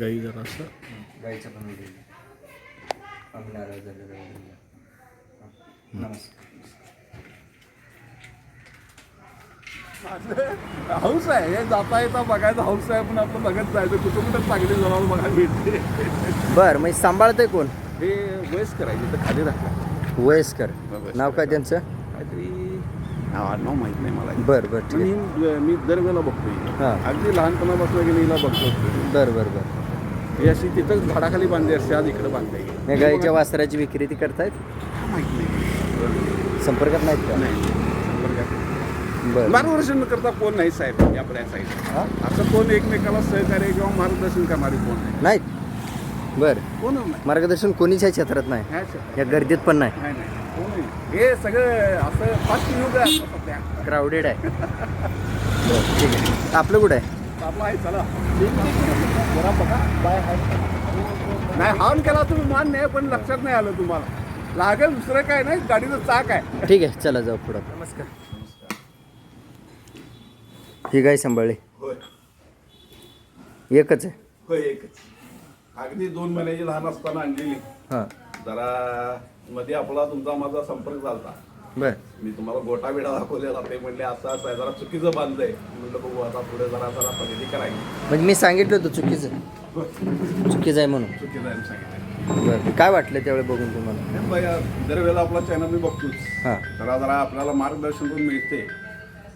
गाई जरा असं. गाईचं पण व्हिडिओ आम्ही नाराज झालेलो वगैरे. नमस्कार. हाऊस आहे. हे जाता येता बघायचं हाऊस आहे पण आपण बघत जायचं. कुठं कुठं चांगली जनावर बघायला भेटते बरं मग सांभाळतंय कोण? हे वयस करायचे तर खाली राखलं वयस्कर. वयस्कर. नाव काय त्यांचं? काहीतरी नाव माहीत नाही मला. बरं बरं आहे. मी दरवेळेला बघतोय. हां. अगदी लहानपणापासून हिला बघतो बरं बरं बरं. ही अशी तिथंच झाडाखाली बांधली असते आज इकडे बांधली. गाईच्या वासराची विक्री ती करतायत? माहीत नाही. संपर्कात नाहीत का? नाही संपर्कात बरं. मार्गदर्शन करता कोण नाही साहेब या आपल्या साईड हा? असं कोण एकमेकाला सहकार्य किंवा मार्गदर्शन करणारी कोण नाही. नाहीत? बरं. कोण नाही. मार्गदर्शन कोणीच या क्षेत्रात नाही. या गर्दीत पण नाही. नाही नाही. कोण नाही. हे सगळं असं फास्ट युग आहे आता सध्या. क्राऊडेड आहे. बरं ठीक आहे. आपलं कुठं आहे? आपला आहे चला. जरा बघा बाय नाही हॉर्न केला तुम्ही मान नाही पण लक्षात नाही आलं तुम्हाला. लागेल दुसरं काय नाही गाडीचं चाक आहे. ठीक आहे चला जाऊ पुढं. नमस्कार. ही गाय सांभाळली. होय. एकच आहे. होय एकच. अगदी दोन महिन्याची लहान असताना आणलेली. हां. जरा मध्ये आपला तुमचा माझा संपर्क झाला बरं. मी तुम्हाला गोटा बिडा दाखवलेला ते म्हणले असं असं आहे जरा चुकीचं बांधलंय. म्हणलं बघू आता पुढे जरा जरा खरेदी करायची म्हणजे मी सांगितलं होतं चुकीचं. चुकीचं आहे म्हणून. चुकीचं आहे सांगितलं. बरं. काय वाटलं त्यावेळी बघून तुम्हाला? हे बघा, दरवेळेला आपला चॅनल मी बघतोच. हां. जरा जरा आपल्याला मार्गदर्शन पण मिळते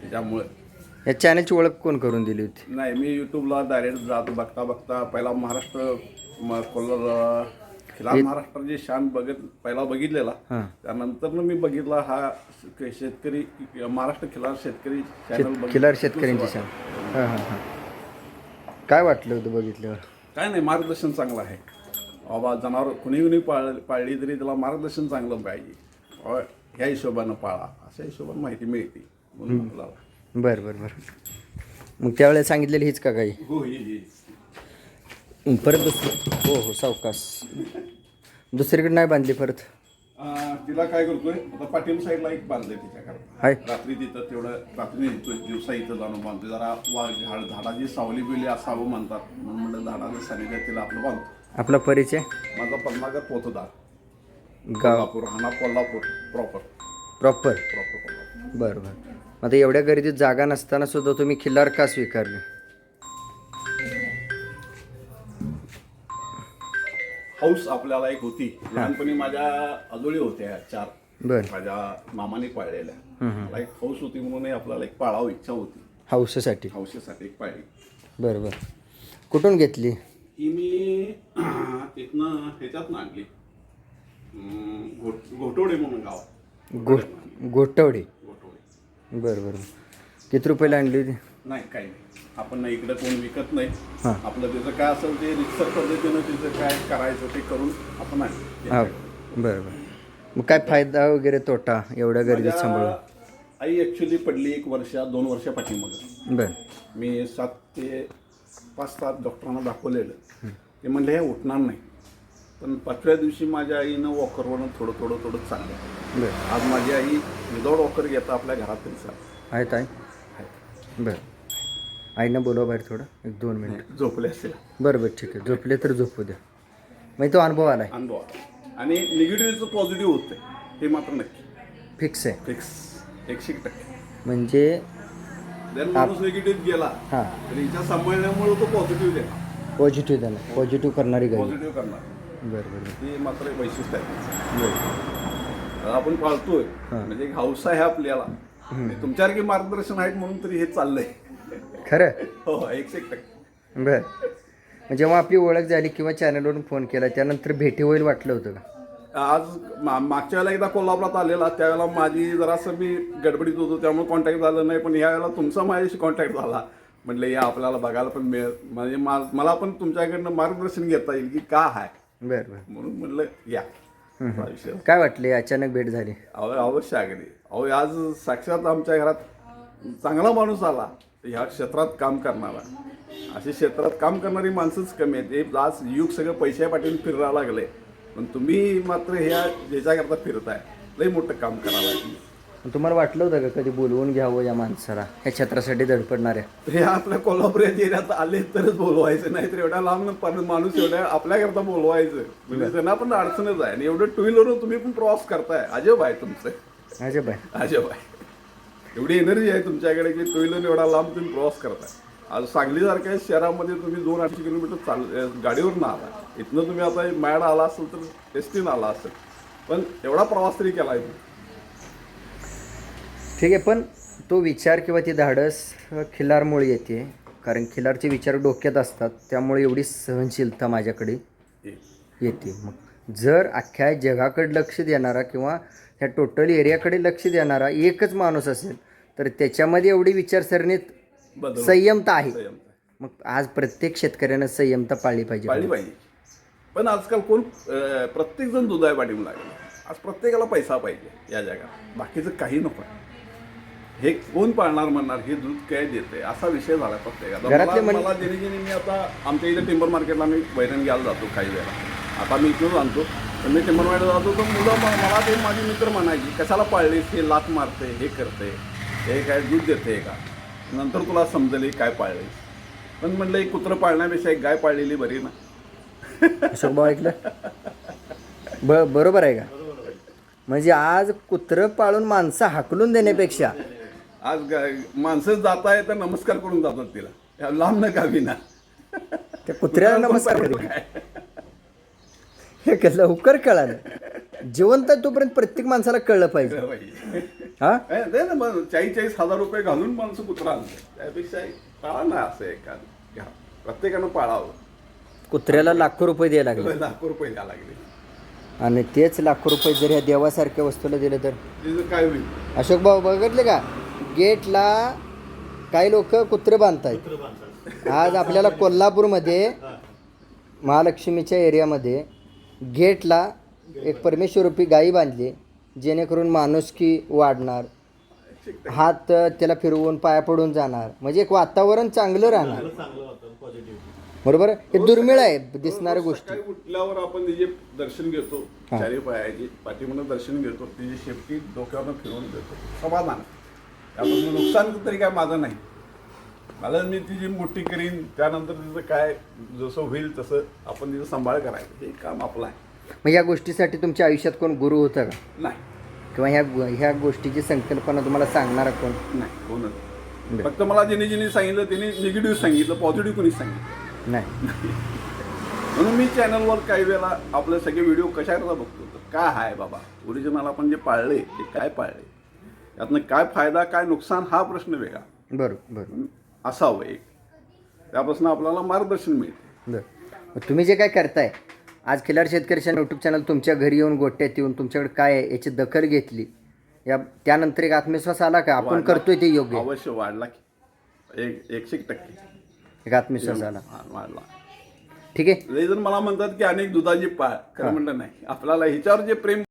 त्याच्यामुळे या चॅनलची ओळख कोण करून दिली होती? नाही मी यूट्यूबला डायरेक्ट जात बघता बघता पहिला महाराष्ट्र म- कोल्हा खिलार महाराष्ट्राची शान बघत पहिला बघितलेला. हां. त्यानंतर मी बघितला हा श- शेतकरी महाराष्ट्र खिलार शेतकरी चॅनल शेत खिलार शेतकऱ्यांची हां हां हां. काय वाटलं होतं बघितल्यावर काय नाही मार्गदर्शन चांगलं आहे. बाबा जनावर कुणी कुणी पाळ पाळली तरी त्याला मार्गदर्शन चांगलं पाहिजे. बाबा ह्या हिशोबानं पाळा. अशा हिशोबानं माहिती मिळते म्हणून आपल्याला. बरं बरं बरं. मग त्यावेळेला सांगितलेली हीच का काही? हो ही ही. परत दुसरी हो हो सावकाश. दुसरीकडे नाही बांधली परत. तिला काय करतोय आता पाटील साईडला एक बांधलंय हाय. रात्री तिथं तेवढं रात्री नाही येतोय दिवसा इथं जाणून बांधतोय. जरा वा झाड झाडाची सावली बिवली असावं म्हणतात. म्हणून म्हणलं झाडाचं सानिध्यात तिला आपलं बांधतो. आपला परिचय? माझा पद्मागर पोतदार. गाव? कोल्हापूर हाना Kolhapur. Proper proper proper Kolhapur. बरं बरं. आता एवढ्या गर्दीत जागा नसताना सुद्धा तुम्ही खिल्लार का स्वीकारली? हाऊस आपल्याला एक होती. लहानपणी माझ्या आजोळी होत्या चार. बरं. माझ्या मामाने पाळलेल्या. मला एक हाऊस होती म्हणून आपल्याला एक पाळावं इच्छा होती. हाऊससाठी. हौसेसाठी एक पाळली बरं बरं. कुठून घेतली? ही मी तिथनं ह्याच्यात आणली अं, घोट घोटोडे म्हणून गाव. आहे. गो गोटवडी घोटोडे बरं बरं. किती रुपयाला आणली होती? नाही काही नाही. आपण नाही इकडे कोण विकत नाही. हां. आपलं त्याचं काय असेल ते रिक्सर पद्धतीनं तिचं काय करायचं ते करून आपण. हां. बरं बरं. मग काय फायदा वगैरे तोटा एवढ्या गर्दीत माझ्या सांभाळून? आई ॲक्च्युली पडली एक वर्ष दोन वर्षा पाठीमागं. बरं. मी सात ते पाच सात डॉक्टरांना दाखवलेलं. ते म्हणले हे उठणार नाही. पण पाचव्या दिवशी माझ्या आईनं वॉकरवरून थोडं थोडं थोडं चाललं. बरं. आज माझी आई विदाऊट वॉकर घेता आपल्या घरात तरी चालते. आहेत आहे. बरं. आईनं बोलवा बाहेर थोडं. एक दोन मिनिट. झोपले असेल बरं बरं ठीक आहे. झोपले तर झोपू द्या. मग तो अनुभव आला आहे अनुभव. आणि निगेटिव्हचं पॉझिटिव्ह होतं हे मात्र नक्की. फिक्स आहे. फिक्स एकशे एक टक्के. म्हणजे जर माणूस निगेटिव्ह गेला हां. तर हिच्या सांभाळण्यामुळे तो पॉझिटिव्ह देणार पॉझिटिव्ह त्याला पॉझिटिव्ह करणारी गाडी पॉझिटिव्ह करणार. बरं बरं ते मात्र एक वैशिष्ट्य आहे. बरं. आता आपण पाळतोय. हां. म्हणजे एक हौस आहे आपल्याला. तुमच्यासारखे मार्गदर्शन आहेत म्हणून तरी हे चाललंय. खरं? हो एकशे एक टक्के बरं. जेव्हा आपली ओळख झाली किंवा चॅनलवरून फोन केला त्यानंतर भेटी होईल वाटलं होतं का? आज मा- मागच्या वेळेला एकदा कोल्हापुरात आलेला त्यावेळेला माझी जरासं मी गडबडीत होतो त्यामुळे कॉन्टॅक्ट झालं नाही पण ह्या वेळेला तुमचा माझ्याशी कॉन्टॅक्ट झाला. म्हटलं या आपल्याला बघायला पण मिळेल. म्हणजे मा- मला पण तुमच्याकडनं मार्गदर्शन घेता येईल की का आहे बरं बरं. म्हणून म्हणलं या. हा काय वाटले अचानक भेट झाली? अवश्य अगदी अहो आज साक्षात आमच्या घरात चांगला माणूस आला. ह्या क्षेत्रात काम करणारा अशी क्षेत्रात काम करणारी माणसंच कमी आहेत. हे आज युग सगळं पैशा पाठीवर फिरायला लागले. पण तुम्ही मात्र ह्या ज्याच्याकरता फिरताय. लई मोठं काम करावं लागेल. तुम्हाला वाटलं होतं का कधी बोलवून घ्यावं या माणसाला? ह्या क्षेत्रासाठी धडपडणाऱ्या. हे आपल्या कोल्हापुरात एरियात आले तरच बोलवायचं नाही तर एवढ्या लांब पर- माणूस एवढ्या आपल्याकरता बोलवायचं. म्हणजे त्यांना पण अडचणच आहे. आणि एवढं टू व्हीलरवर तुम्ही पण प्रवास करताय. अजब आहे तुमचं. अजब आहे. अजब आहे. एवढी एनर्जी आहे तुमच्याकडे की टू व्हीलर एवढा लांब तुम्ही प्रवास करताय. आज सांगलीसारख्या शहरामध्ये तुम्ही दोन आठशे किलोमीटर चाल गाडीवरून आला इथनं तुम्ही आता मॅड आला असेल तर एस टीनं आला असेल. पण एवढा प्रवास तरी केला आहे तुम्ही. ठीक आहे पण तो विचार किंवा ती धाडस खिलारमुळे येते. कारण खिलारचे विचार डोक्यात असतात त्यामुळे एवढी सहनशीलता माझ्याकडे येते. मग जर अख्ख्या जगाकडे लक्ष देणारा किंवा ह्या टोटल एरियाकडे लक्ष देणारा एकच माणूस असेल तर त्याच्यामध्ये एवढी विचारसरणीत बदल संयमता आहे. संयम. मग आज प्रत्येक शेतकऱ्यानं संयमता पाळली पाहिजे. पाळली पाहिजे. पण आजकाल कोण प्रत्येक जण दुधाय पाठीम लागले. आज प्रत्येकाला पैसा पाहिजे या जगात. बाकीचं काही नको. हे कोण पाळणार म्हणणार हे दूध काय देते असा विषय झाला प्रत्येकाचा. घरातले मला म्हण- मला जेणे मी आता आमच्या इथे टिंबर मार्केटला मी बैरण घ्यायला जातो काही वेळा आता मी इथूनच आणतो. पण मी टिंबर मार्केटला जातो तर मुलं म- मला ते माझे मित्र म्हणायची कशाला पाळलीस? हे लात मारते हे करते हे काय दूध देते का? नंतर तुला समजेल काय पाळलीस पण म्हणलं एक कुत्रं पाळण्यापेक्षा एक गाय पाळलेली बरी ना. भाऊ ऐकलं? ब बरोबर आहे का? म्हणजे आज कुत्रं पाळून माणसं हाकलून देण्यापेक्षा. आज माणसं जात आहे तर नमस्कार करून जातात तिला. लांब नका विना. त्या कुत्र्याला नमस्कार करू हे लवकर कळालं? जिवंत तोपर्यंत प्रत्येक माणसाला कळलं पाहिजे. हा? ए, दे ना मग चाळीस चाळीस हजार रुपये घालून माणसं कुत्रा आणते त्यापेक्षा पाळा ना असं एखादं. घ्या. प्रत्येकानं पाळावं. कुत्र्याला लाखो रुपये द्यायला लागले. लाखो रुपये द्या लागले. आणि तेच लाखो रुपये जर ह्या देवासारख्या वस्तूला दिले तर? काय होईल? अशोक भाऊ बघितले का? गेटला काही लोक कुत्रे बांधतायत. आज आपल्याला कोल्हापूरमध्ये महालक्ष्मीच्या एरियामध्ये गेटला एक परमेश्वरूपी गायी बांधली. जेणेकरून माणुसकी वाढणार. हात त्याला फिरवून पाया पडून जाणार. म्हणजे एक वातावरण चांगलं राहणार. बरोबर? हे दुर्मिळ आहे दिसणाऱ्या गोष्टी. काय उठल्यावर आपण तिचे दर्शन घेतो चारी पायाची पाठीमध्ये दर्शन घेतो तिची शेपटी डोक्यावरनं फिरवून देतो. समाधान. त्यापासून नुकसान तरी काय माझं नाही. मला मी तिची मोठी करीन त्यानंतर तिचं काय जसं होईल तसं आपण तिचं सांभाळ करायचं. हे काम आपलं आहे. मग या गोष्टीसाठी तुमच्या आयुष्यात कोण गुरु होता का? नाही. किंवा ह्या ह्या गोष्टीची संकल्पना तुम्हाला सांगणारा कोण? नाही कोणच फक्त मला जिने जिने सांगितलं तिने निगेटिव्ह सांगितलं पॉझिटिव्ह कोणीच सांगितलं नाही. म्हणून मी चॅनलवर काही वेळेला आपले सगळे व्हिडिओ कशाकरता बघतो? तर काय आहे बाबा? ओरिजिनल आपण जे पाळले ते काय पाळले? त्यातनं काय फायदा काय नुकसान हा प्रश्न वेगळा. बरोबर असावं एक. त्यापासून आपल्याला मार्गदर्शन मिळते. बरं. तुम्ही जे काय करताय आज खिलार शेतकऱ्याच्या यूट्यूब चॅनल तुमच्या घरी येऊन गोट्यात येऊन तुमच्याकडे काय आहे याची दखल घेतली. या त्यानंतर एक आत्मविश्वास आला का? आपण वाढला. करतोय ते योग्य. अवश्य वाढला की. एक एकशे एक टक्के. एक आत्मविश्वास आला. हा, वाढला. ठीक आहे? लई जण मला म्हणतात की अनेक दुधाची पाळ. खरं म्हणलं नाही. आपल्याला ह्याच्यावर जे प्रेम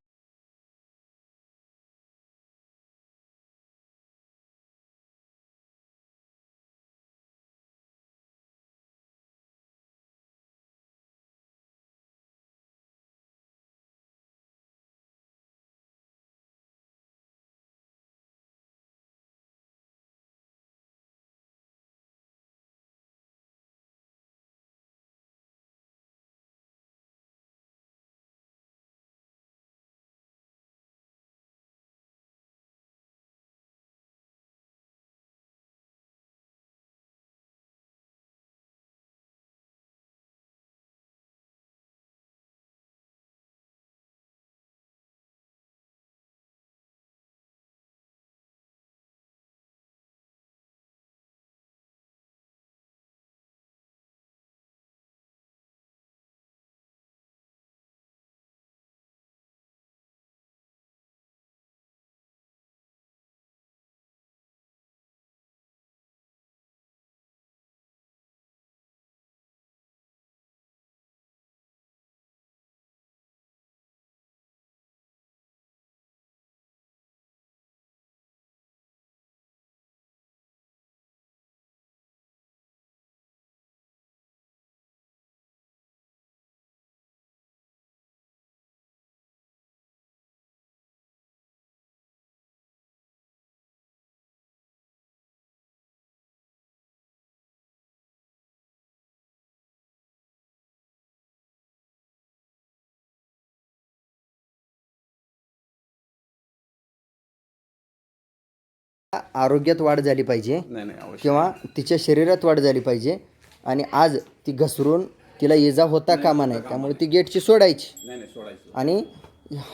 आरोग्यात वाढ झाली पाहिजे नाही नाही अवश्य. किंवा तिच्या शरीरात वाढ झाली पाहिजे आणि आज ती घसरून तिला इजा होता कामा नाही त्यामुळे ती गेटची सोडायची. नाही नाही सोडायचं. आणि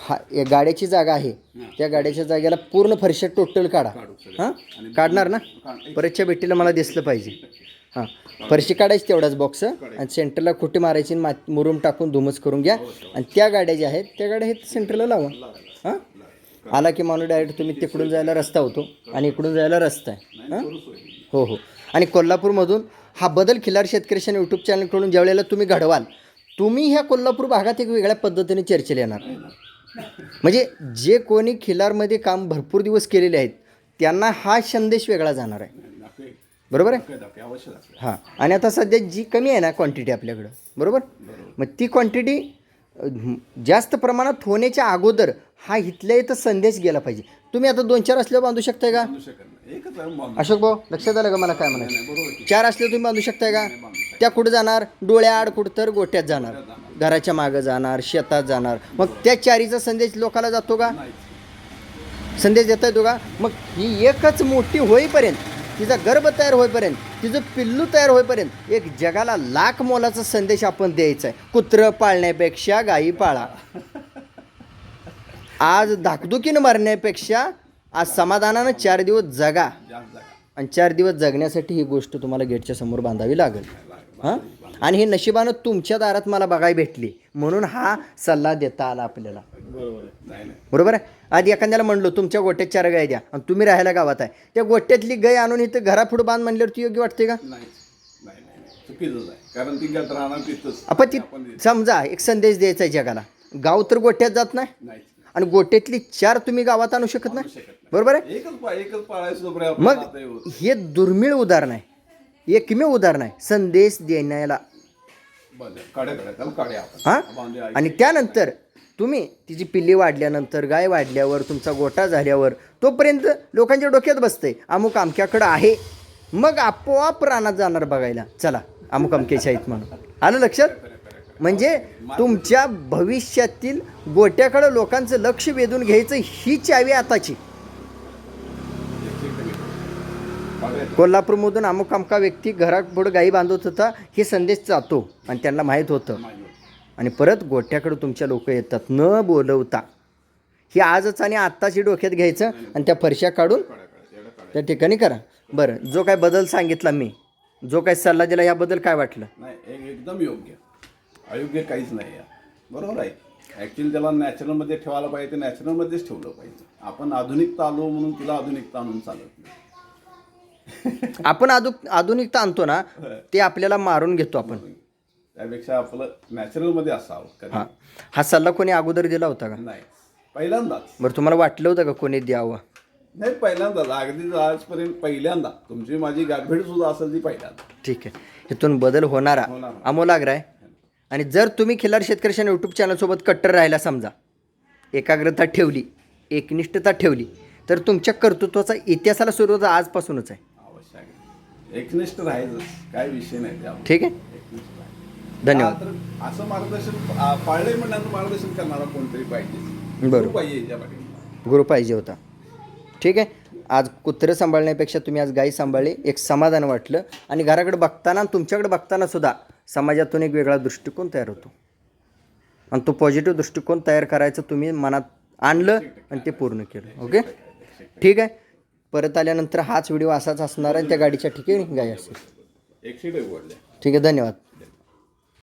हा या गाड्याची जागा आहे. त्या गाड्याच्या जागेला पूर्ण फरशा टोटल काढा. हां? काढणार ना? परतच्या भेटीला मला दिसलं पाहिजे. हां. फरशी काढायची तेवढाच बॉक्स आणि सेंटरला खोटी मारायची आणि मात मुरुम टाकून धुमच करून घ्या. आणि त्या गाड्या ज्या आहेत त्या गाड्या आहेत सेंटरला लावा. हां आला की माणूस डायरेक्ट तुम्ही तिकडून जायला रस्ता होतो आणि इकडून जायला रस्ता आहे हां? हो हो. आणि कोल्हापूरमधून हा बदल खिलार शेतकऱ्याच्या यूट्यूब चॅनलकडून ज्या वेळेला तुम्ही घडवाल तुम्ही ह्या कोल्हापूर भागात एक वेगळ्या पद्धतीने चर्चेला येणार. म्हणजे जे कोणी खिलारमध्ये काम भरपूर दिवस केलेले आहेत त्यांना हा संदेश वेगळा जाणार आहे. बरोबर आहे? हां. आणि आता सध्या जी कमी आहे ना क्वांटिटी आपल्याकडं बरोबर? मग ती क्वांटिटी जास्त प्रमाणात होण्याच्या अगोदर हा इथल्या इथं संदेश गेला पाहिजे. तुम्ही आता दोन चार असल्यावर बांधू शकताय का? अशोक भाऊ लक्षात आलं का मला काय म्हणायचं? चार असले तुम्ही बांधू शकताय का? त्या कुठं जाणार? डोळ्याआड कुठं तर गोट्यात जाणार. घराच्या मागं जाणार शेतात जाणार. मग त्या चारीचा संदेश लोकाला जातो का? संदेश देता येतो का? मग ही एकच मोठी होईपर्यंत तिचा गर्भ तयार होईपर्यंत तिचं पिल्लू तयार होईपर्यंत एक जगाला लाख मोलाचा संदेश आपण द्यायचा आहे. कुत्रं पाळण्यापेक्षा गायी पाळा. आज धाकधुकीनं मरण्यापेक्षा आज समाधानानं चार दिवस जगा. आणि चार दिवस जगण्यासाठी ही गोष्ट तुम्हाला गेटच्या समोर बांधावी लागेल. हां? आणि हे नशिबानं तुमच्या दारात मला बघायला भेटली. म्हणून हा सल्ला देता आला आपल्याला. बरोबर आहे. नाही नाही. बरोबर आहे? आधी एखाद्याला म्हणलो तुमच्या गोट्यात चार गाय द्या. आणि तुम्ही राहायला गावात आहे. त्या गोट्यातली गाय आणून इथं घरापुढं बांध म्हणल्यावर ती योग्य वाटते का? नाहीच नाही नाही नाही. चुकीचंच आहे. कारण ती आपण ती समजा एक संदेश द्यायचा आहे जगाला. गाव तर गोट्यात जात नाही आणि गोट्यातली चार तुम्ही गावात आणू शकत नाही? बरोबर आहे? एकच पा एकच पाळायचं तोपर्यंत मग. हे दुर्मिळ उदाहरण आहे. एकमेव उदाहरण आहे. संदेश देण्याला. हां. आणि त्यानंतर तुम्ही तिची पिल्ली वाढल्यानंतर गाय वाढल्यावर तुमचा गोटा झाल्यावर तोपर्यंत लोकांच्या डोक्यात बसतंय अमुक अमक्याकडं आहे. मग आपोआप रानात जाणार बघायला. चला अमुक अमक्याच्या आहेत म्हणून. आलं लक्षात? म्हणजे तुमच्या भविष्यातील गोट्याकडं लोकांचं लक्ष वेधून घ्यायचं ही चावी आताची. कोल्हापूरमधून अमुक अमका व्यक्ती घरापुढं गाई बांधत होता हे संदेश जातो आणि त्यांना माहीत होतं. आणि परत गोठ्याकडे तुमच्या लोक येतात. न बोलवता. ही आजच आणि आत्ताची डोक्यात घ्यायचं आणि त्या फरशा काढून. त्या ठिकाणी करा. बरं जो काय बदल सांगितला मी जो काय सल्ला दिला याबद्दल काय वाटलं? नाही एकदम योग्य. अयोग्य काहीच नाही बरोबर आहे. ॲक्च्युली त्याला नॅचरलमध्ये ठेवायला पाहिजे ते नॅचरलमध्येच ठेवलं पाहिजे. आपण आधुनिकता आलो म्हणून तिला आधुनिकता आणून चालत नाही. आपण आधु आधुनिकता आणतो ना ते आपल्याला मारून घेतो आपण. त्यापेक्षा आपलं नॅचरलमध्ये असावं कधी. हां. हा सल्ला कोणी अगोदर दिला होता का? नाही. पहिल्यांदाच. बरं तुम्हाला वाटलं होतं का कोणी द्यावं? नाही पहिल्यांदाच. अगदी आजपर्यंत पहिल्यांदा. तुमची माझी गाठभेट सुद्धा असेल ती पहिल्यांदा. ठीक आहे. इथून बदल होणारा होणार. अमोलाग्र आहे. आणि जर तुम्ही खिलार शेतकऱ्याच्या यूट्यूब चॅनलसोबत कट्टर राहायला समजा एकाग्रता ठेवली एकनिष्ठता ठेवली तर तुमच्या कर्तृत्वाचा इतिहासाला सुरुवात आजपासूनच आहे. आवश्यक आहे. एकनिष्ठ राहायचं. काय विषय नाही ठीक आहे. धन्यवाद. तर असं मार्गदर्शन आ, पाळले मार्गदर्शन करणारा कोणतरी पाहिजे. बरोबर. पाहिजे याच्या पाठीमागे. गुरु पाहिजे होता. ठीक आहे? आज कुत्रं सांभाळण्यापेक्षा तुम्ही आज गाई सांभाळली एक समाधान वाटलं. आणि घराकडे बघताना आणि तुमच्याकडे बघताना सुद्धा समाजातून एक वेगळा दृष्टिकोन तयार होतो. आणि तो पॉझिटिव्ह दृष्टिकोन तयार करायचं तुम्ही मनात आणलं आणि ते पूर्ण केलं. ओके? ठीक आहे? परत आल्यानंतर हाच व्हिडिओ असाच असणार आहे त्या गाडीच्या ठिकाणी गाय असेल. उघडले ठीक आहे? धन्यवाद.